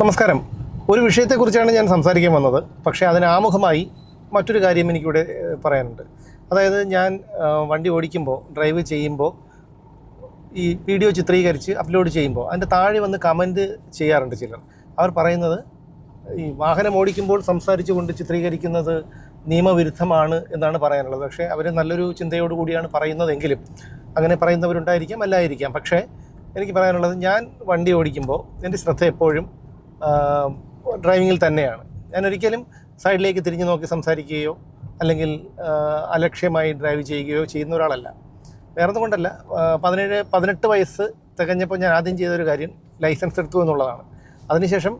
നമസ്കാരം. ഒരു വിഷയത്തെക്കുറിച്ചാണ് ഞാൻ സംസാരിക്കാൻ വന്നത്. പക്ഷേ അതിന് ആമുഖമായി മറ്റൊരു കാര്യം എനിക്കിവിടെ പറയാനുണ്ട്. അതായത് ഞാൻ വണ്ടി ഓടിക്കുമ്പോൾ ഡ്രൈവ് ചെയ്യുമ്പോൾ ഈ വീഡിയോ ചിത്രീകരിച്ച് അപ്ലോഡ് ചെയ്യുമ്പോൾ അതിന്റെ താഴെ വന്ന് കമന്റ് ചെയ്യാറുണ്ട് ചിലർ. അവർ പറയുന്നത് ഈ വാഹനം ഓടിക്കുമ്പോൾ സംസാരിച്ചുകൊണ്ട് ചിത്രീകരിക്കുന്നത് നിയമവിരുദ്ധമാണ് എന്നാണ് പറയാനുള്ളത്. പക്ഷേ അവർ നല്ലൊരു ചിന്തയോടു കൂടിയാണ് പറയുന്നതെങ്കിലും അങ്ങനെ പറയുന്നവരുണ്ടായിരിക്കാം അല്ലായിരിക്കാം. പക്ഷേ എനിക്ക് പറയാനുള്ളത് ഞാൻ വണ്ടി ഓടിക്കുമ്പോൾ എന്റെ ശ്രദ്ധ എപ്പോഴും ഡ്രൈവിങ്ങിൽ തന്നെയാണ്. ഞാൻ ഒരിക്കലും സൈഡിലേക്ക് തിരിഞ്ഞു നോക്കി സംസാരിക്കുകയോ അല്ലെങ്കിൽ അലക്ഷ്യമായി ഡ്രൈവ് ചെയ്യുകയോ ചെയ്യുന്ന ഒരാളല്ല. വേറെ കൊണ്ടല്ല. പതിനേഴ് പതിനെട്ട് വയസ്സ് തികഞ്ഞപ്പോൾ ഞാൻ ആദ്യം ചെയ്തൊരു കാര്യം ലൈസൻസ് എടുത്തു എന്നുള്ളതാണ്. അതിനുശേഷം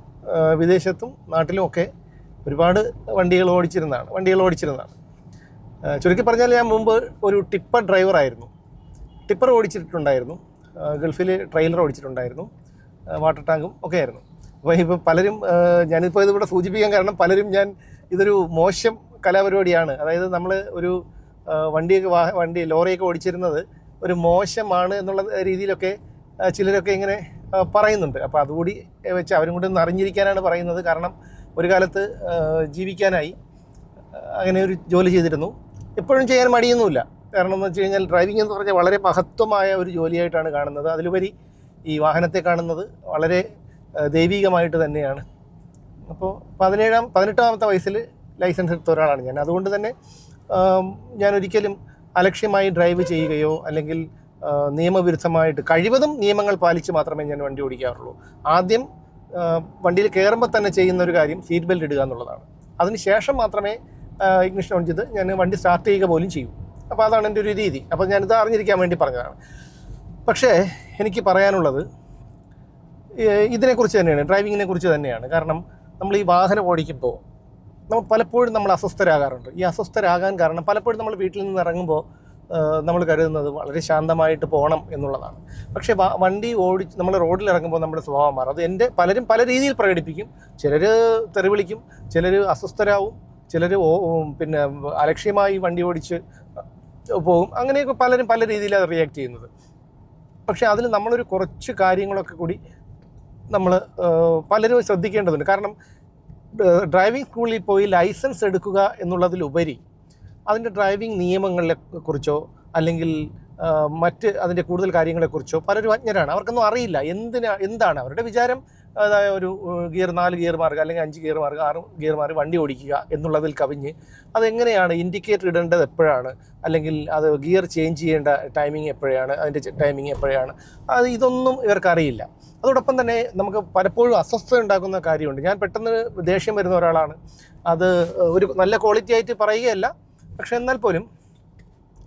വിദേശത്തും നാട്ടിലും ഒക്കെ ഒരുപാട് വണ്ടികൾ ഓടിച്ചിരുന്നതാണ് വണ്ടികൾ ഓടിച്ചിരുന്നതാണ്. ചുരുക്കി പറഞ്ഞാൽ ഞാൻ മുമ്പ് ഒരു ടിപ്പർ ഡ്രൈവറായിരുന്നു ടിപ്പർ ഓടിച്ചിട്ടുണ്ടായിരുന്നു. ഗൾഫിൽ ട്രെയിലർ ഓടിച്ചിട്ടുണ്ടായിരുന്നു. വാട്ടർ ടാങ്കും ഒക്കെ ആയിരുന്നു. അപ്പോൾ ഇപ്പോൾ പലരും ഞാനിപ്പോൾ ഇതിവിടെ സൂചിപ്പിക്കാൻ കാരണം പലരും ഞാൻ ഇതൊരു മോശം കലാപരിപാടിയാണ്. അതായത് നമ്മൾ ഒരു വണ്ടിയൊക്കെ വാഹ വണ്ടി ലോറിയൊക്കെ ഓടിച്ചിരുന്നത് ഒരു മോശമാണ് എന്നുള്ള രീതിയിലൊക്കെ ചിലരൊക്കെ ഇങ്ങനെ പറയുന്നുണ്ട്. അപ്പോൾ അതുകൂടി വെച്ച് അവരും കൂടി ഒന്ന് അറിഞ്ഞിരിക്കാനാണ് പറയുന്നത്. കാരണം ഒരു കാലത്ത് ജീവിക്കാനായി അങ്ങനെ ഒരു ജോലി ചെയ്തിരുന്നു. എപ്പോഴും ചെയ്യാൻ മടിയൊന്നുമില്ല. കാരണം എന്ന് വെച്ച് കഴിഞ്ഞാൽ ഡ്രൈവിംഗ് എന്ന് പറഞ്ഞാൽ വളരെ മഹത്വമായ ഒരു ജോലിയായിട്ടാണ് കാണുന്നത്. അതിലുപരി ഈ വാഹനത്തെ കാണുന്നത് വളരെ ദൈവികമായിട്ട് തന്നെയാണ്. അപ്പോൾ പതിനേഴാം പതിനെട്ടാമത്തെ വയസ്സിൽ ലൈസൻസ് എടുത്ത ഒരാളാണ് ഞാൻ. അതുകൊണ്ട് തന്നെ ഞാൻ ഒരിക്കലും അലക്ഷ്യമായി ഡ്രൈവ് ചെയ്യുകയോ അല്ലെങ്കിൽ നിയമവിരുദ്ധമായിട്ട് കഴിവതും നിയമങ്ങൾ പാലിച്ച് മാത്രമേ ഞാൻ വണ്ടി ഓടിക്കാറുള്ളൂ. ആദ്യം വണ്ടിയിൽ കയറുമ്പോൾ തന്നെ ചെയ്യുന്ന ഒരു കാര്യം സീറ്റ് ബെൽറ്റ് ഇടുക എന്നുള്ളതാണ്. അതിന് ശേഷം മാത്രമേ ഇഗ്നിഷൻ ഓൺ ചെയ്ത് ഞാൻ വണ്ടി സ്റ്റാർട്ട് ചെയ്യുക പോലും ചെയ്യും. അപ്പോൾ അതാണ് എന്റെ ഒരു രീതി. അപ്പോൾ ഞാനിത് അറിഞ്ഞിരിക്കാൻ വേണ്ടി പറഞ്ഞതാണ്. പക്ഷേ എനിക്ക് പറയാനുള്ളത് ഇതിനെക്കുറിച്ച് തന്നെയാണ് ഡ്രൈവിങ്ങിനെ കുറിച്ച് തന്നെയാണ്. കാരണം നമ്മൾ ഈ വാഹനം ഓടിക്കുമ്പോൾ നമ്മൾ പലപ്പോഴും നമ്മൾ അസ്വസ്ഥരാകാറുണ്ട്. ഈ അസ്വസ്ഥരാകാൻ കാരണം പലപ്പോഴും നമ്മൾ വീട്ടിൽ നിന്ന് ഇറങ്ങുമ്പോൾ നമ്മൾ കരുതുന്നത് വളരെ ശാന്തമായിട്ട് പോകണം എന്നുള്ളതാണ്. പക്ഷേ വണ്ടി ഓടി നമ്മൾ റോഡിൽ ഇറങ്ങുമ്പോൾ നമ്മുടെ സ്വഭാവം മാറും. അത് എന്റെ പലരും പല രീതിയിൽ പ്രകടിപ്പിക്കും. ചിലർ തെറിവിളിക്കും ചിലർ അസ്വസ്ഥരാവും ചിലർ പിന്നെ അലക്ഷ്യമായി വണ്ടി ഓടിച്ച് പോകും. അങ്ങനെയൊക്കെ പലരും പല രീതിയിലാണ് റിയാക്ട് ചെയ്യുന്നത്. പക്ഷേ അതിൽ നമ്മളൊരു കുറച്ച് കാര്യങ്ങളൊക്കെ കൂടി നമ്മൾ പലരും ശ്രദ്ധിക്കേണ്ടതുണ്ട്. കാരണം ഡ്രൈവിംഗ് സ്കൂളിൽ പോയി ലൈസൻസ് എടുക്കുക എന്നുള്ളതിലുപരി അതിന്റെ ഡ്രൈവിംഗ് നിയമങ്ങളെ കുറിച്ചോ അല്ലെങ്കിൽ മറ്റ് അതിന്റെ കൂടുതൽ കാര്യങ്ങളെക്കുറിച്ചോ പലരും അജ്ഞരാണ്. അവർക്കൊന്നും അറിയില്ല. എന്തിനാ എന്താണ് അവരുടെ വിചാരം? അതായത് ഒരു ഗിയർ നാല് ഗിയർ മാർഗം അല്ലെങ്കിൽ അഞ്ച് ഗിയർ മാർഗം ആറ് ഗിയർ മാറി വണ്ടി ഓടിക്കുക എന്നുള്ളതിൽ കവിഞ്ഞ് അതെങ്ങനെയാണ് ഇൻഡിക്കേറ്റർ ഇടേണ്ടത് എപ്പോഴാണ്? അല്ലെങ്കിൽ അത് ഗിയർ ചേഞ്ച് ചെയ്യേണ്ട ടൈമിംഗ് എപ്പോഴാണ്? അതിന്റെ ടൈമിംഗ് എപ്പോഴാണ്? അത് ഇതൊന്നും ഇവർക്കറിയില്ല അതോടൊപ്പം തന്നെ നമുക്ക് പലപ്പോഴും അസ്വസ്ഥത ഉണ്ടാക്കുന്ന കാര്യമുണ്ട്. ഞാൻ പെട്ടെന്ന് ദേഷ്യം വരുന്ന ഒരാളാണ്. അത് ഒരു നല്ല ക്വാളിറ്റി ആയിട്ട് പറയുകയല്ല. പക്ഷേ എന്നാൽ പോലും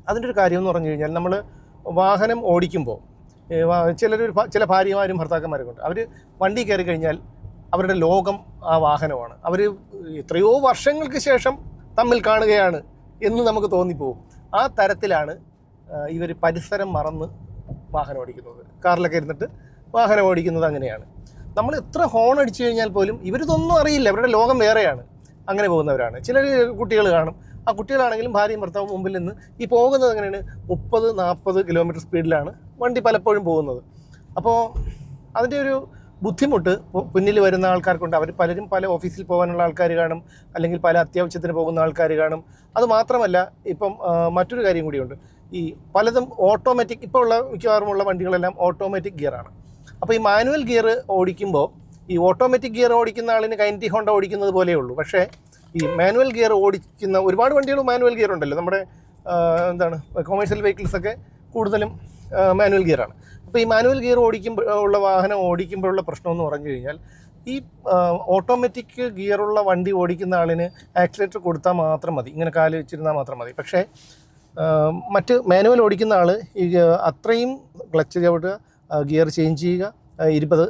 അതിന്റെ ഒരു കാര്യം എന്ന് പറഞ്ഞു കഴിഞ്ഞാൽ നമ്മൾ വാഹനം ഓടിക്കുമ്പോൾ ഭ- ചില ഭാര്യമാരും ഭർത്താക്കന്മാരും ഉണ്ട്. അവർ വണ്ടി കയറി കഴിഞ്ഞാൽ അവരുടെ ലോകം ആ വാഹനമാണ്. അവർ എത്രയോ വർഷങ്ങൾക്ക് ശേഷം തമ്മിൽ കാണുകയാണ് എന്ന് നമുക്ക് തോന്നിപ്പോകും ആ തരത്തിലാണ് ഇവർ പരിസരം മറന്ന് വാഹനം ഓടിക്കുന്നത്. കാറിലൊക്കെ ഇരുന്നിട്ട് വാഹനം ഓടിക്കുന്നത് അങ്ങനെയാണ്. നമ്മൾ എത്ര ഹോൺ അടിച്ചു കഴിഞ്ഞാൽ പോലും ഇവരിതൊന്നും അറിയില്ല. ഇവരുടെ ലോകം വേറെയാണ്. അങ്ങനെ പോകുന്നവരാണ്. ചിലർ കുട്ടികൾ കാണും. ആ കുട്ടികളാണെങ്കിലും ഭാര്യയും ഭർത്താവും മുമ്പിൽ നിന്ന് ഈ പോകുന്നത് എങ്ങനെയാണ്? മുപ്പത് നാൽപ്പത് കിലോമീറ്റർ സ്പീഡിലാണ് വണ്ടി പലപ്പോഴും പോകുന്നത്. അപ്പോൾ അതിന്റെ ഒരു ബുദ്ധിമുട്ട് പിന്നിൽ വരുന്ന ആൾക്കാർക്കുണ്ട്. അവർ പലരും പല ഓഫീസിൽ പോകാനുള്ള ആൾക്കാർ കാണും. അല്ലെങ്കിൽ പല അത്യാവശ്യത്തിന് പോകുന്ന ആൾക്കാർ കാണും. അത് മാത്രമല്ല ഇപ്പം മറ്റൊരു കാര്യം കൂടിയുണ്ട്. ഈ പലതും ഓട്ടോമാറ്റിക് ഇപ്പോൾ ഉള്ള മിക്കവാറും ഉള്ള വണ്ടികളെല്ലാം ഓട്ടോമാറ്റിക് ഗിയറാണ് അപ്പോൾ ഈ മാനുവൽ ഗിയർ ഓടിക്കുമ്പോൾ ഈ ഓട്ടോമാറ്റിക് ഗിയർ ഓടിക്കുന്ന ആളിന് കൈന്റി ഹോണ്ട ഓടിക്കുന്നത് പോലെയുള്ളൂ പക്ഷേ ഈ മാനുവൽ ഗിയർ ഓടിക്കുന്ന ഒരുപാട് വണ്ടികൾ മാനുവൽ ഗിയർ ഉണ്ടല്ലോ. നമ്മുടെ എന്താണ് കൊമേഴ്സ്യൽ വെഹിക്കിൾസ് ഒക്കെ കൂടുതലും മാനുവൽ ഗിയറാണ് അപ്പോൾ ഈ മാനുവൽ ഗിയർ ഓടിക്കുമ്പോൾ ഉള്ള വാഹനം ഓടിക്കുമ്പോഴുള്ള പ്രശ്നം എന്ന് പറഞ്ഞു കഴിഞ്ഞാൽ ഈ ഓട്ടോമാറ്റിക് ഗിയറുള്ള വണ്ടി ഓടിക്കുന്ന ആളിന് ആക്സിലേറ്റർ കൊടുത്താൽ മാത്രം മതി. ഇങ്ങനെ കാൽ വെച്ചിരുന്നാൽ മാത്രം മതി. പക്ഷേ മറ്റ് മാനുവൽ ഓടിക്കുന്ന ആൾ ഈ അത്രയും ക്ലച്ച് ചവിട്ടുക ഗിയർ ചേഞ്ച് ചെയ്യുക ഇരുപത്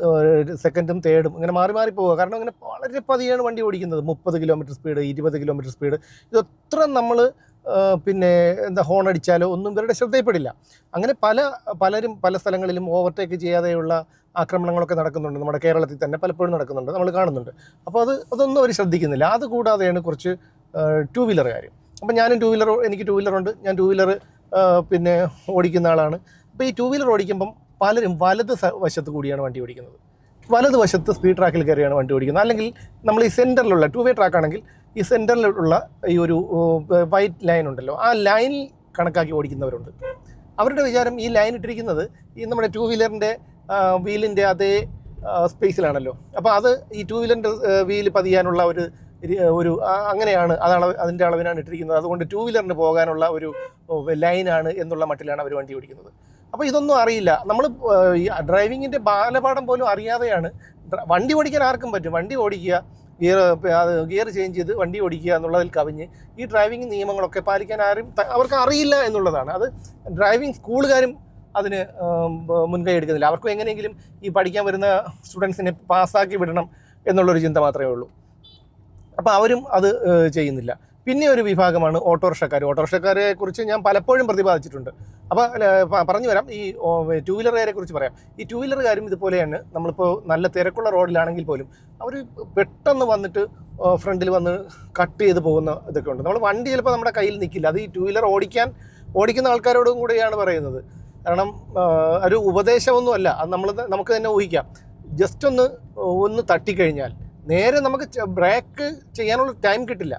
സെക്കൻഡും തേർഡും ഇങ്ങനെ മാറി മാറി പോവുക. കാരണം ഇങ്ങനെ വളരെ പതിയാണ് വണ്ടി ഓടിക്കുന്നത്. മുപ്പത് കിലോമീറ്റർ സ്പീഡ് ഇരുപത് കിലോമീറ്റർ സ്പീഡ് ഇതൊത്ര നമ്മൾ പിന്നെ എന്താ ഹോൺ അടിച്ചാലോ ഒന്നും ഇവരുടെ ശ്രദ്ധയിൽപ്പെടില്ല. അങ്ങനെ പല പലരും പല സ്ഥലങ്ങളിലും ഓവർടേക്ക് ചെയ്യാതെയുള്ള ആക്രമണങ്ങളൊക്കെ നടക്കുന്നുണ്ട്. നമ്മുടെ കേരളത്തിൽ തന്നെ പലപ്പോഴും നടക്കുന്നുണ്ട്. നമ്മൾ കാണുന്നുണ്ട്. അപ്പോൾ അത് അതൊന്നും അവർ ശ്രദ്ധിക്കുന്നില്ല. അതുകൂടാതെയാണ് കുറച്ച് ടു വീലർ കാര്യം. അപ്പം ഞാനും ടു വീലർ എനിക്ക് ടൂ വീലറുണ്ട് ഞാൻ ടു വീലർ പിന്നെ ഓടിക്കുന്ന ആളാണ്. അപ്പോൾ ഈ ടു വീലർ ഓടിക്കുമ്പം പലരും വലത് വശത്ത് കൂടിയാണ് വണ്ടി ഓടിക്കുന്നത്. വലതുവശത്ത് സ്പീഡ് ട്രാക്കിൽ കയറിയാണ് വണ്ടി ഓടിക്കുന്നത്. അല്ലെങ്കിൽ നമ്മൾ ഈ സെന്ററിലുള്ള ടു വേ ട്രാക്ക് ആണെങ്കിൽ ഈ സെന്ററിലുള്ള ഈ ഒരു വൈറ്റ് ലൈൻ ഉണ്ടല്ലോ. ആ ലൈൻ കണക്കാക്കി ഓടിക്കുന്നവരുണ്ട്. അവരുടെ വിചാരം ഈ ലൈൻ ഇട്ടിരിക്കുന്നത് ഈ നമ്മുടെ ടു വീലറിന്റെ വീലിന്റെ അതേ സ്പേസിലാണല്ലോ അപ്പോൾ അത് ഈ ടു വീലറിന്റെ വീൽ പതിയാനുള്ള ഒരു ഒരു അങ്ങനെയാണ് അതാണ് അതിന്റെ അളവിനാണ് ഇട്ടിരിക്കുന്നത്. അതുകൊണ്ട് ടു വീലറിന് പോകാനുള്ള ഒരു ലൈനാണ് എന്നുള്ള മട്ടിലാണ് അവർ വണ്ടി ഓടിക്കുന്നത്. അപ്പോൾ ഇതൊന്നും അറിയില്ല. നമ്മൾ ഡ്രൈവിങ്ങിന്റെ ബാലപാഠം പോലും അറിയാതെയാണ് വണ്ടി ഓടിക്കാൻ ആർക്കും പറ്റും. വണ്ടി ഓടിക്കുക ഗിയർ ഗിയർ ചേഞ്ച് ചെയ്ത് വണ്ടി ഓടിക്കുക എന്നുള്ളതിൽ കവിഞ്ഞ് ഈ ഡ്രൈവിംഗ് നിയമങ്ങളൊക്കെ പാലിക്കാൻ ആരും അവർക്ക് അറിയില്ല എന്നുള്ളതാണ്. അത് ഡ്രൈവിംഗ് സ്കൂളുകാരും അതിന് മുൻകൈ എടുക്കുന്നില്ല. അവർക്കും എങ്ങനെയെങ്കിലും ഈ പഠിക്കാൻ വരുന്ന സ്റ്റുഡൻസിനെ പാസ്സാക്കി വിടണം എന്നുള്ളൊരു ചിന്ത മാത്രമേ ഉള്ളൂ. അപ്പോൾ അവരും അത് ചെയ്യുന്നില്ല. പിന്നെ ഒരു വിഭാഗമാണ് ഓട്ടോറിക്ഷക്കാർ ഓട്ടോറിക്ഷക്കാരെ കുറിച്ച് ഞാൻ പലപ്പോഴും പ്രതിപാദിച്ചിട്ടുണ്ട്. അപ്പോൾ പറഞ്ഞു വരാം. ഈ ടൂ വീലറുകാരെ കുറിച്ച് പറയാം. ഈ ടൂ വീലറുകാരും ഇതുപോലെയാണ്. നമ്മളിപ്പോൾ നല്ല തിരക്കുള്ള റോഡിലാണെങ്കിൽ പോലും അവർ പെട്ടെന്ന് വന്നിട്ട് ഫ്രണ്ടിൽ വന്ന് കട്ട് ചെയ്ത് പോകുന്ന ഇതൊക്കെ ഉണ്ട്. നമ്മൾ വണ്ടി ചിലപ്പോൾ നമ്മുടെ കയ്യിൽ നിൽക്കില്ല അത് ഈ ടൂ വീലർ ഓടിക്കാൻ ഓടിക്കുന്ന ആൾക്കാരോടും കൂടെയാണ് പറയുന്നത്. കാരണം ഒരു ഉപദേശമൊന്നുമല്ല അത് നമ്മൾ നമുക്ക് തന്നെ ഊഹിക്കാം. ജസ്റ്റ് ഒന്ന് ഒന്ന് തട്ടിക്കഴിഞ്ഞാൽ നേരെ നമുക്ക് ബ്രേക്ക് ചെയ്യാനുള്ള ടൈം കിട്ടില്ല.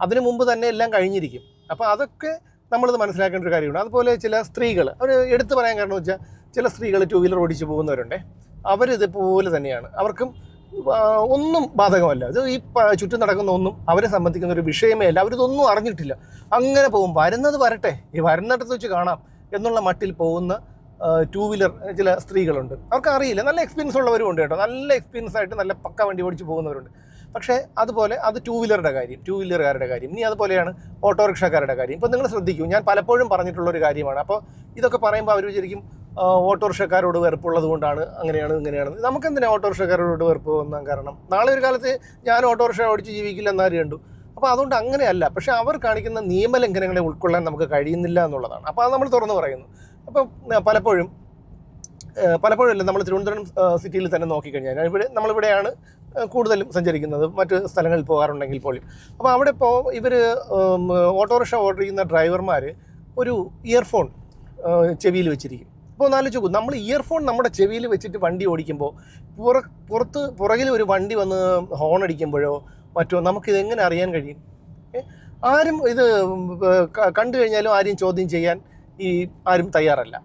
അതിനു മുമ്പ് തന്നെ എല്ലാം കഴിഞ്ഞിരിക്കും. അപ്പോൾ അതൊക്കെ നമ്മളത് മനസ്സിലാക്കേണ്ട ഒരു കാര്യമാണ്. അതുപോലെ ചില സ്ത്രീകൾ അവർ എടുത്തു പറയാൻ കാരണം വെച്ചാൽ ചില സ്ത്രീകൾ ടൂ വീലർ ഓടിച്ച് പോകുന്നവരുണ്ടേ. അവരിതുപോലെ തന്നെയാണ്. അവർക്കും ഒന്നും ബാധകമല്ല. ഇത് ഈ ചുറ്റും നടക്കുന്ന ഒന്നും അവരെ സംബന്ധിക്കുന്ന ഒരു വിഷയമേ അല്ല. അവരിതൊന്നും അറിഞ്ഞിട്ടില്ല. അങ്ങനെ പോകും. വരുന്നത് വരട്ടെ. ഈ വരുന്നിടത്ത് വെച്ച് കാണാം എന്നുള്ള മട്ടിൽ പോകുന്ന ടൂ വീലർ ചില സ്ത്രീകളുണ്ട്. അവർക്ക് അറിയില്ല നല്ല എക്സ്പീരിയൻസ് ഉള്ളവരും ഉണ്ട് കേട്ടോ. നല്ല എക്സ്പീരിയൻസ് ആയിട്ട് നല്ല പക്ക വണ്ടി ഓടിച്ച് പോകുന്നവരുണ്ട്. പക്ഷേ അതുപോലെ അത് ടൂ വീലറുടെ കാര്യം ടൂ വീലറുകാരുടെ കാര്യം. ഇനി അതുപോലെയാണ് ഓട്ടോറിക്ഷക്കാരുടെ കാര്യം. ഇപ്പോൾ നിങ്ങൾ ശ്രദ്ധിക്കൂ ഞാൻ പലപ്പോഴും പറഞ്ഞിട്ടുള്ള ഒരു കാര്യമാണ്. അപ്പോൾ ഇതൊക്കെ പറയുമ്പോൾ അവർ വിചാരിക്കും ഓട്ടോറിക്ഷക്കാരോട് വെറുപ്പുള്ളത് കൊണ്ടാണ് അങ്ങനെയാണ് ഇങ്ങനെയാണ്. നമുക്കെന്തിനാണ് ഓട്ടോറിക്ഷക്കാരോട് വെറുപ്പ് വന്നാൽ കാരണം? നാളെ ഒരു കാലത്ത് ഞാൻ ഓട്ടോറിക്ഷ ഓടിച്ച് ജീവിക്കില്ല എന്നാരും കണ്ടു? അപ്പോൾ അതുകൊണ്ട് അങ്ങനെയല്ല. പക്ഷേ അവർ കാണിക്കുന്ന നിയമലംഘനങ്ങളെ ഉൾക്കൊള്ളാൻ നമുക്ക് കഴിയുന്നില്ല എന്നുള്ളതാണ്. അപ്പോൾ അത് നമ്മൾ തുറന്നു പറയുന്നു. അപ്പോൾ പലപ്പോഴും പലപ്പോഴും നമ്മൾ തിരുവനന്തപുരം സിറ്റിയിൽ തന്നെ നോക്കിക്കഴിഞ്ഞാൽ ഇവിടെ നമ്മളിവിടെയാണ് കൂടുതലും സഞ്ചരിക്കുന്നത്. മറ്റ് സ്ഥലങ്ങളിൽ പോകാറുണ്ടെങ്കിൽ പോലും. അപ്പോൾ അവിടെ ഇപ്പോൾ ഇവർ ഓട്ടോറിക്ഷ ഓർഡർ ചെയ്യുന്ന ഡ്രൈവർമാർ ഒരു ഇയർഫോൺ ചെവിയിൽ വെച്ചിരിക്കും. അപ്പോൾ ഒന്ന് ആലോചിച്ച് നമ്മൾ ഇയർഫോൺ നമ്മുടെ ചെവിയിൽ വെച്ചിട്ട് വണ്ടി ഓടിക്കുമ്പോൾ പുറ പുറത്ത് പുറകിൽ ഒരു വണ്ടി വന്ന് ഹോൺ അടിക്കുമ്പോഴോ മറ്റോ നമുക്കിത് എങ്ങനെ അറിയാൻ കഴിയും? ആരും ഇത് കണ്ടു കഴിഞ്ഞാലും ആരും ചോദ്യം ചെയ്യാൻ ഈ ആരും തയ്യാറല്ല.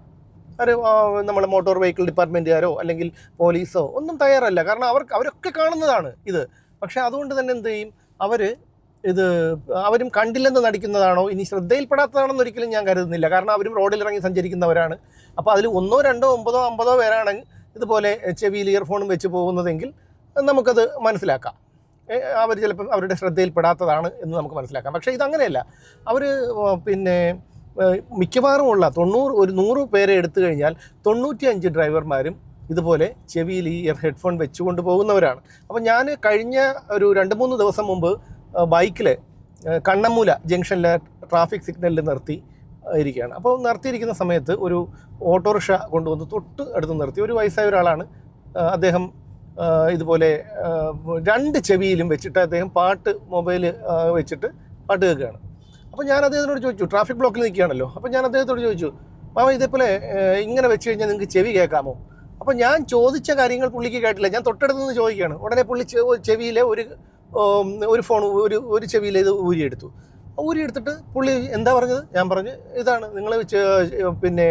ഒരു നമ്മുടെ മോട്ടോർ വെഹിക്കിൾ ഡിപ്പാർട്ട്മെന്റുകാരോ അല്ലെങ്കിൽ പോലീസോ ഒന്നും തയ്യാറല്ല. കാരണം അവർക്ക് അവരൊക്കെ കാണുന്നതാണ് ഇത്. പക്ഷേ അതുകൊണ്ട് തന്നെ എന്ത് ചെയ്യും? അവർ ഇത് അവരും കണ്ടില്ലെന്ന് നടിക്കുന്നതാണോ ഇനി ശ്രദ്ധയിൽപ്പെടാത്തതാണെന്ന് ഒരിക്കലും ഞാൻ കരുതുന്നില്ല. കാരണം അവരും റോഡിൽ ഇറങ്ങി സഞ്ചരിക്കുന്നവരാണ്. അപ്പോൾ അതിൽ ഒന്നോ രണ്ടോ ഒമ്പതോ അമ്പതോ പേരാണ് ഇതുപോലെ ചെവിയിൽ ഇയർഫോണും വെച്ച് പോകുന്നതെങ്കിൽ നമുക്കത് മനസ്സിലാക്കാം. അവർ ചിലപ്പം അവരുടെ ശ്രദ്ധയിൽപ്പെടാത്തതാണ് എന്ന് നമുക്ക് മനസ്സിലാക്കാം. പക്ഷേ ഇതങ്ങനെയല്ല. അവർ പിന്നെ മിക്കവാറും ഉള്ള തൊണ്ണൂറ് ഒരു നൂറ് പേരെ എടുത്തു കഴിഞ്ഞാൽ തൊണ്ണൂറ്റി അഞ്ച് ഡ്രൈവർമാരും ഇതുപോലെ ചെവിയിൽ ഈ ഇയർ ഹെഡ്ഫോൺ വെച്ചുകൊണ്ട് പോകുന്നവരാണ്. അപ്പോൾ ഞാൻ കഴിഞ്ഞ ഒരു രണ്ട് മൂന്ന് ദിവസം മുമ്പ് ബൈക്കിൽ കണ്ണമ്മൂല ജംഗ്ഷനിലെ ട്രാഫിക് സിഗ്നലിൽ നിർത്തി ഇരിക്കുകയാണ്. അപ്പോൾ നിർത്തിയിരിക്കുന്ന സമയത്ത് ഒരു ഓട്ടോറിക്ഷ കൊണ്ടുവന്ന് തൊട്ട് അടുത്ത് നിർത്തി. ഒരു വയസ്സായ ഒരാളാണ്. അദ്ദേഹം ഇതുപോലെ രണ്ട് ചെവിയിലും വെച്ചിട്ട് അദ്ദേഹം പാട്ട് മൊബൈൽ വെച്ചിട്ട് പാട്ട് കേൾക്കുകയാണ്. അപ്പോൾ ഞാൻ അദ്ദേഹത്തിനോട് ചോദിച്ചു ട്രാഫിക് ബ്ലോക്കിൽ നിൽക്കുകയാണല്ലോ. അപ്പോൾ ഞാൻ അദ്ദേഹത്തോട് ചോദിച്ചു മാമ ഇതേപോലെ ഇങ്ങനെ വെച്ച് കഴിഞ്ഞാൽ നിങ്ങൾക്ക് ചെവി കേൾക്കാമോ? അപ്പോൾ ഞാൻ ചോദിച്ച കാര്യങ്ങൾ പുള്ളിക്ക് കേട്ടില്ല. ഞാൻ തൊട്ടടുത്ത് നിന്ന് ചോദിക്കുകയാണ്. ഉടനെ പുള്ളി ചെവിയിലെ ഒരു ഒരു ഫോൺ ഒരു ഒരു ചെവിയിലെ ഇത് ഊരിയെടുത്തു. ഊരിയെടുത്തിട്ട് പുള്ളി എന്താ പറഞ്ഞത്? ഞാൻ പറഞ്ഞു ഇതാണ് നിങ്ങൾ പിന്നെ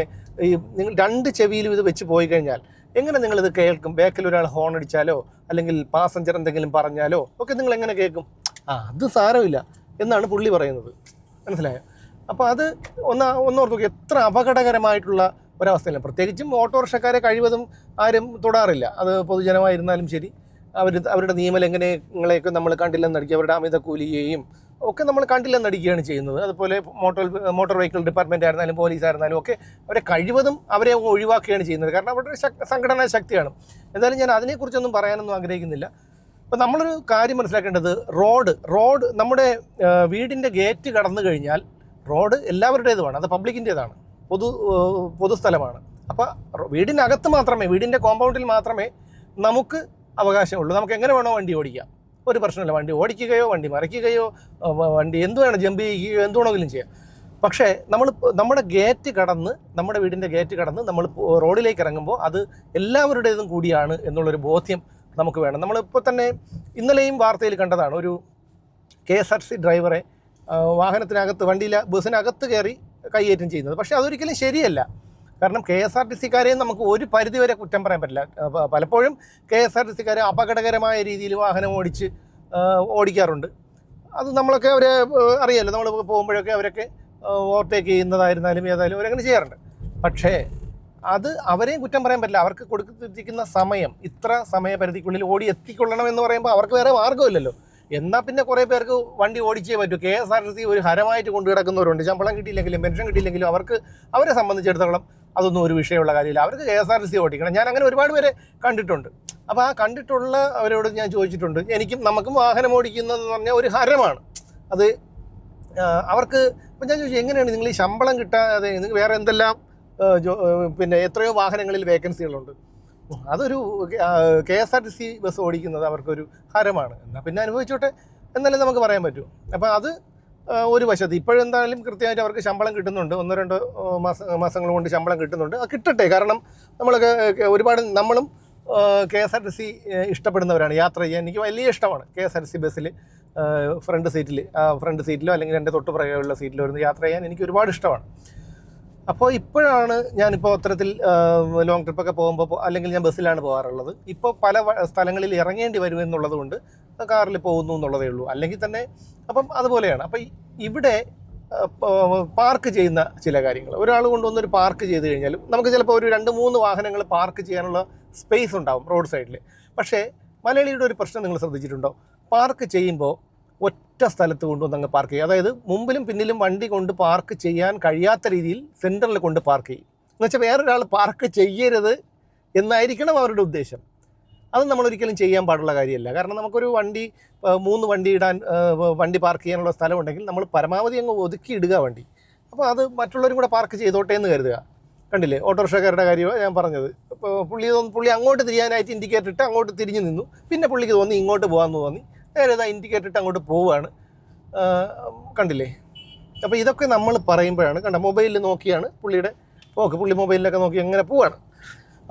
ഈ നിങ്ങൾ രണ്ട് ചെവിയിലും ഇത് വെച്ച് പോയി കഴിഞ്ഞാൽ എങ്ങനെ നിങ്ങളിത് കേൾക്കും? ബാക്കിൽ ഒരാൾ ഹോൺ അടിച്ചാലോ? അല്ലെങ്കിൽ പാസഞ്ചർ എന്തെങ്കിലും പറഞ്ഞാലോ? ഒക്കെ നിങ്ങൾ എങ്ങനെ കേൾക്കും? ആ അത് സാരമില്ല എന്നാണ് പുള്ളി പറയുന്നത്. മനസ്സിലായോ? അപ്പോൾ അത് ഒന്ന് ഒന്നോർത്ത് നോക്കി എത്ര അപകടകരമായിട്ടുള്ള ഒരവസ്ഥയല്ല. പ്രത്യേകിച്ചും ഓട്ടോറിക്ഷക്കാരെ കഴിവതും ആരും തൊടാറില്ല. അത് പൊതുജനമായിരുന്നാലും ശരി. അവർ അവരുടെ നിയമലംഘനങ്ങളെയൊക്കെ നമ്മൾ കണ്ടില്ലെന്നടിക്കുക അവരുടെ അമിത കൂലിയെയും ഒക്കെ നമ്മൾ കണ്ടില്ലെന്നടിക്കുകയാണ് ചെയ്യുന്നത്. അതുപോലെ മോട്ടോർ മോട്ടോർ വെഹിക്കിൾ ഡിപ്പാർട്ട്മെന്റ് ആയിരുന്നാലും പോലീസ് ആയിരുന്നാലും ഒക്കെ അവരെ കഴിവതും അവരെ ഒഴിവാക്കുകയാണ് ചെയ്യുന്നത്. കാരണം അവരുടെ സംഘടനാ ശക്തിയാണ്. എന്തായാലും ഞാൻ അതിനെക്കുറിച്ചൊന്നും പറയാനൊന്നും ആഗ്രഹിക്കുന്നില്ല. അപ്പോൾ നമ്മളൊരു കാര്യം മനസ്സിലാക്കേണ്ടത് റോഡ് റോഡ് നമ്മുടെ വീടിന്റെ ഗേറ്റ് കടന്നു കഴിഞ്ഞാൽ റോഡ് എല്ലാവരുടേതുമാണ് അത് പബ്ലിക്കിന്റേതാണ് പൊതു പൊതുസ്ഥലമാണ്. അപ്പോൾ വീടിനകത്ത് മാത്രമേ വീടിന്റെ കോമ്പൗണ്ടിൽ മാത്രമേ നമുക്ക് അവകാശമുള്ളൂ. നമുക്ക് എങ്ങനെ വേണോ വണ്ടി ഓടിക്കാം. ഒരു പ്രശ്നമില്ല വണ്ടി ഓടിക്കുകയോ വണ്ടി മറിക്കുകയോ വണ്ടി എന്ത് വേണം ജമ്പ് ചെയ്യുകയോ എന്ത് വേണമെങ്കിലും ചെയ്യാം. പക്ഷേ നമ്മൾ നമ്മുടെ ഗേറ്റ് കടന്ന് നമ്മുടെ വീടിന്റെ ഗേറ്റ് കടന്ന് നമ്മൾ റോഡിലേക്ക് ഇറങ്ങുമ്പോൾ അത് എല്ലാവരുടേതും കൂടിയാണ് എന്നുള്ളൊരു ബോധ്യം നമുക്ക് വേണം. നമ്മളിപ്പോൾ തന്നെ ഇന്നലെയും വാർത്തയിൽ കണ്ടതാണ്. ഒരു കെ എസ് ആർ സി ഡ്രൈവറെ വാഹനത്തിനകത്ത് വണ്ടിയിൽ ബസ്സിനകത്ത് കയറി കൈയേറ്റം ചെയ്യുന്നത്. പക്ഷേ അതൊരിക്കലും ശരിയല്ല. കാരണം കെ എസ് ആർ ടി സിക്കാരെയും നമുക്ക് ഒരു പരിധിവരെ കുറ്റം പറയാൻ പറ്റില്ല. പലപ്പോഴും കെ എസ് ആർ ടി സിക്കാർ അപകടകരമായ രീതിയിൽ വാഹനം ഓടിച്ച് ഓടിക്കാറുണ്ട്. അത് നമ്മളൊക്കെ അവരെ അറിയാമല്ലോ നമ്മൾ പോകുമ്പോഴൊക്കെ അവരൊക്കെ ഓവർടേക്ക് ചെയ്യുന്നതായിരുന്നാലും ഏതായാലും അവരങ്ങനെ ചെയ്യാറുണ്ട്. പക്ഷേ അത് അവരെയും കുറ്റം പറയാൻ പറ്റില്ല. അവർക്ക് കൊടുത്തിരിക്കുന്ന സമയം ഇത്ര സമയപരിധിക്കുള്ളിൽ ഓടി എത്തിക്കൊള്ളണം എന്ന് പറയുമ്പോൾ അവർക്ക് വേറെ മാർഗമില്ലല്ലോ. എന്നാൽ പിന്നെ കുറേ പേർക്ക് വണ്ടി ഓടിച്ചേ പറ്റൂ. K S R T C ഒരു ഹരമായിട്ട് കൊണ്ടു കിടക്കുന്നവരുണ്ട്. ശമ്പളം കിട്ടിയില്ലെങ്കിലും പെൻഷൻ കിട്ടിയില്ലെങ്കിലും അവർക്ക് അവരെ സംബന്ധിച്ചിടത്തോളം അതൊന്നും ഒരു വിഷയമുള്ള കാര്യമില്ല. അവർക്ക് K S R T C ഓടിക്കണം. ഞാൻ അങ്ങനെ ഒരുപാട് പേരെ കണ്ടിട്ടുണ്ട്. അപ്പോൾ ആ കണ്ടിട്ടുള്ള അവരോട് ഞാൻ ചോദിച്ചിട്ടുണ്ട്. എനിക്കും നമുക്കും വാഹനം ഓടിക്കുന്നതെന്ന് പറഞ്ഞാൽ ഒരു ഹരമാണ്. അത് അവർക്ക് ഇപ്പം ഞാൻ ചോദിച്ചു എങ്ങനെയാണ് നിങ്ങൾ ഈ ശമ്പളം കിട്ടാതെ നിങ്ങൾക്ക് വേറെ എന്തെല്ലാം പിന്നെ എത്രയോ വാഹനങ്ങളിൽ വേക്കൻസികളുണ്ട്. അതൊരു K S R T C bus ഓടിക്കുന്നത് അവർക്കൊരു ഹരമാണ്. എന്നാൽ പിന്നെ അനുഭവിച്ചോട്ടെ. എന്നല്ലേ നമുക്ക് പറയാൻ പറ്റൂ. അപ്പോൾ അത് ആ, ഒരു വശത്ത് ഇപ്പോഴെന്തായാലും കൃത്യമായിട്ട് അവർക്ക് ശമ്പളം കിട്ടുന്നുണ്ട്. ഒന്നോ രണ്ടോ ആ, മാസ മാസങ്ങൾ കൊണ്ട് ശമ്പളം കിട്ടുന്നുണ്ട്. അത് കിട്ടട്ടെ. കാരണം നമ്മളൊക്കെ ഒരുപാട് നമ്മളും K S R T C ഇഷ്ടപ്പെടുന്നവരാണ്. യാത്ര ചെയ്യാൻ എനിക്ക് വലിയ ഇഷ്ടമാണ്. K S R T C ബസ്സിൽ ഫ്രണ്ട് സീറ്റിൽ ഫ്രണ്ട് സീറ്റിലോ അല്ലെങ്കിൽ എന്റെ തൊട്ട് പുറകെയുള്ള സീറ്റിലോ ഇരുന്ന് യാത്ര ചെയ്യാൻ എനിക്ക് ഒരുപാട് ഇഷ്ടമാണ്. അപ്പോൾ ഇപ്പോഴാണ് ഞാനിപ്പോൾ അത്തരത്തിൽ ലോങ് ട്രിപ്പൊക്കെ പോകുമ്പോൾ അല്ലെങ്കിൽ ഞാൻ ബസ്സിലാണ് പോകാറുള്ളത്. ഇപ്പോൾ പല സ്ഥലങ്ങളിൽ ഇറങ്ങേണ്ടി വരും എന്നുള്ളത് കൊണ്ട് കാറിൽ പോകുന്നു എന്നുള്ളതേ ഉള്ളൂ. അല്ലെങ്കിൽ തന്നെ അപ്പം അതുപോലെയാണ്. അപ്പം ഇവിടെ പാർക്ക് ചെയ്യുന്ന ചില കാര്യങ്ങൾ. ഒരാൾ കൊണ്ടുവന്നൊരു പാർക്ക് ചെയ്ത് കഴിഞ്ഞാലും നമുക്ക് ചിലപ്പോൾ ഒരു രണ്ട് മൂന്ന് വാഹനങ്ങൾ പാർക്ക് ചെയ്യാനുള്ള സ്പേസ് ഉണ്ടാവും റോഡ് സൈഡിൽ പക്ഷേ മലയാളിയുടെ ഒരു പ്രശ്നം നിങ്ങൾ ശ്രദ്ധിച്ചിട്ടുണ്ടോ? പാർക്ക് ചെയ്യുമ്പോൾ ഒറ്റ സ്ഥലത്ത് കൊണ്ടുവന്ന് അങ്ങ് പാർക്ക് ചെയ്യും. അതായത് മുമ്പിലും പിന്നിലും വണ്ടി കൊണ്ട് പാർക്ക് ചെയ്യാൻ കഴിയാത്ത രീതിയിൽ സെന്ററിൽ കൊണ്ട് പാർക്ക് ചെയ്യും. എന്നുവെച്ചാൽ വേറൊരാൾ പാർക്ക് ചെയ്യരുത് എന്നായിരിക്കണം അവരുടെ ഉദ്ദേശം. അത് നമ്മൾ ഒരിക്കലും ചെയ്യാൻ പാടുള്ള കാര്യമല്ല. കാരണം നമുക്കൊരു വണ്ടി മൂന്ന് വണ്ടി ഇടാൻ വണ്ടി പാർക്ക് ചെയ്യാനുള്ള സ്ഥലമുണ്ടെങ്കിൽ നമ്മൾ പരമാവധി അങ്ങ് ഒതുക്കി ഇടുക വണ്ടി. അപ്പോൾ അത് മറ്റുള്ളവരും കൂടെ പാർക്ക് ചെയ്തോട്ടെ എന്ന് കരുതുക. കണ്ടില്ലേ? ഓട്ടോറിക്ഷക്കാരുടെ കാര്യമാണ് ഞാൻ പറഞ്ഞത്. പുള്ളി പുള്ളി അങ്ങോട്ട് തിരിയാനായിട്ട് ഇൻഡിക്കേറ്റർ ഇട്ട് അങ്ങോട്ട് തിരിഞ്ഞു നിന്നു. പിന്നെ പുള്ളിക്ക് തോന്നി ഇങ്ങോട്ട് പോകാമെന്ന് തോന്നി. നേരെ ഇതാ ഇൻഡിക്കേറ്റർ അങ്ങോട്ട് പോവുകയാണ് കണ്ടില്ലേ? അപ്പോൾ ഇതൊക്കെ നമ്മൾ പറയുമ്പോഴാണ് കണ്ട? മൊബൈലിൽ നോക്കിയാണ് പുള്ളിയുടെ ഓക്കെ പുള്ളി മൊബൈലിലൊക്കെ നോക്കി അങ്ങനെ പോവാണ്.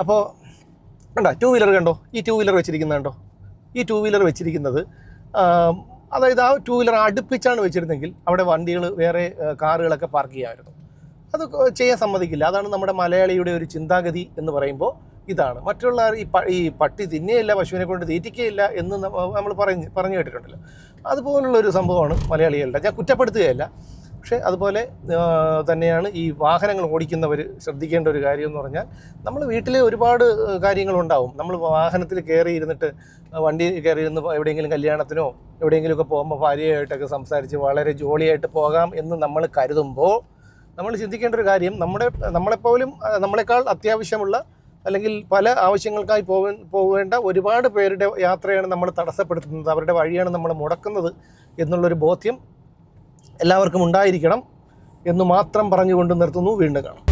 അപ്പോൾ കണ്ട? ടു വീലർ കണ്ടോ? ഈ ടു വീലർ വെച്ചിരിക്കുന്നത് കണ്ടോ? ഈ ടു വീലർ വെച്ചിരിക്കുന്നത് അതായത് ആ ടു വീലർ അടുപ്പിച്ചാണ് വെച്ചിരുന്നെങ്കിൽ അവിടെ വണ്ടികൾ വേറെ കാറുകളൊക്കെ പാർക്ക് ചെയ്യാമായിരുന്നു. അത് ചെയ്യാൻ സമ്മതിക്കില്ല. അതാണ് നമ്മുടെ മലയാളിയുടെ ഒരു ചിന്താഗതി എന്ന് പറയുമ്പോൾ ഇതാണ്. മറ്റുള്ള ഈ ഈ പട്ടി തിന്നേയില്ല പശുവിനെ കൊണ്ട് തീറ്റിക്കുകയില്ല എന്ന് നമ്മൾ പറഞ്ഞ് പറഞ്ഞു കേട്ടിട്ടുണ്ടല്ലോ. അതുപോലുള്ള ഒരു സംഭവമാണ് മലയാളികളുടെ. ഞാൻ കുറ്റപ്പെടുത്തുകയല്ല. പക്ഷേ അതുപോലെ തന്നെയാണ് ഈ വാഹനങ്ങൾ ഓടിക്കുന്നവർ ശ്രദ്ധിക്കേണ്ട ഒരു കാര്യം എന്ന് പറഞ്ഞാൽ നമ്മൾ വീട്ടിലെ ഒരുപാട് കാര്യങ്ങളുണ്ടാവും. നമ്മൾ വാഹനത്തിൽ കയറി ഇരുന്നിട്ട് വണ്ടി കയറി ഇരുന്ന് എവിടെയെങ്കിലും കല്യാണത്തിനോ എവിടെയെങ്കിലുമൊക്കെ പോകുമ്പോൾ ഭാര്യയായിട്ടൊക്കെ സംസാരിച്ച് വളരെ ജോളിയായിട്ട് പോകാം എന്ന് നമ്മൾ കരുതുമ്പോൾ നമ്മൾ ചിന്തിക്കേണ്ട ഒരു കാര്യം നമ്മുടെ നമ്മളെപ്പോലും നമ്മളെക്കാൾ അത്യാവശ്യമുള്ള അല്ലെങ്കിൽ പല ആവശ്യങ്ങൾക്കായി പോവ പോവേണ്ട ഒരുപാട് പേരുടെ യാത്രയാണ് നമ്മൾ തടസ്സപ്പെടുത്തുന്നത്. അവരുടെ വഴിയാണ് നമ്മൾ മുടക്കുന്നത് എന്നുള്ളൊരു ബോധ്യം എല്ലാവർക്കും ഉണ്ടായിരിക്കണം എന്ന് മാത്രം പറഞ്ഞുകൊണ്ട് നിർത്തുന്നു. വീണ്ടും കാണാം.